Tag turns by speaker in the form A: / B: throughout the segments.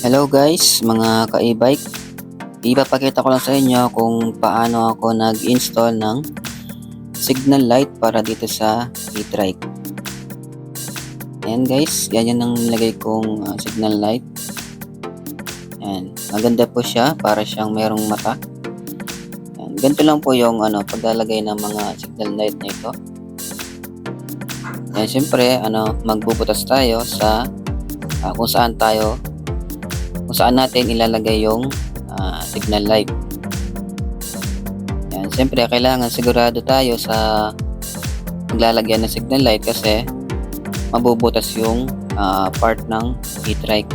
A: Hello guys, mga ka-e-bike. Ipapakita ko lang sa inyo kung paano ako nag-install ng signal light para dito sa e-trike. Ayan guys, yan yan ang nilagay kong uh, signal light. Ayan, maganda po siya para siyang merong mata. Ayan, ganito lang po yung ano, paglalagay ng mga signal light na ito. Ayan, syempre, ano, magbubutas tayo sa uh, kung saan tayo kung saan natin ilalagay yung uh, signal light. Yan, siyempre kailangan sigurado tayo sa paglalagyan ng signal light kasi mabubutas yung uh, part ng e-trike.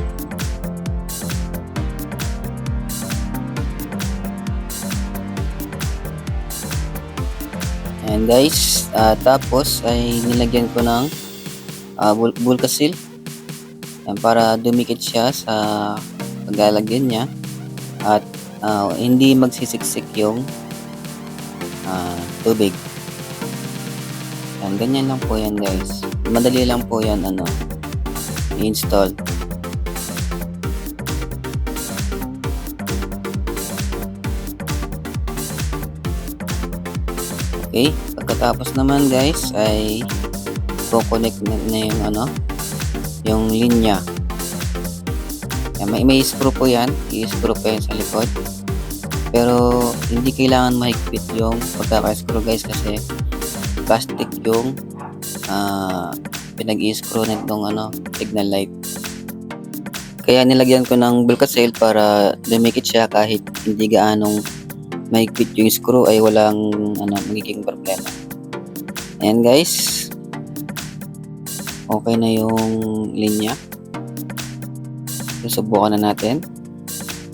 A: Ayan guys, uh, tapos ay nilagyan ko ng uh, Ayan, para dumikit siya sa paglalagyan niya at uh, hindi magsisiksik yung uh, tubig. Yan, ganyan lang po yan guys. Madali lang po yan ano, i-install. Okay, pagkatapos naman guys ay i-connect na, na yung ano, yung linya. Yan, may, may screw po yan. I-screw po yan sa likod. Pero hindi kailangan mahigpit yung pagkaka-screw guys kasi plastic yung uh, pinag-i-screw nitong ano, signal light. Kaya nilagyan ko ng bulkasil para dumikit siya kahit hindi gaanong mahigpit yung screw ay walang ano, magiging problema. Ayan guys. Okay na yung linya. Susubukan na natin.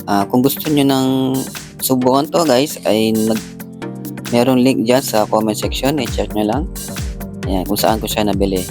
A: Uh, kung gusto nyo ng subukan to guys, ay nag meron link dyan sa comment section. I-check nyo lang. Ayan, kung saan ko siya nabili.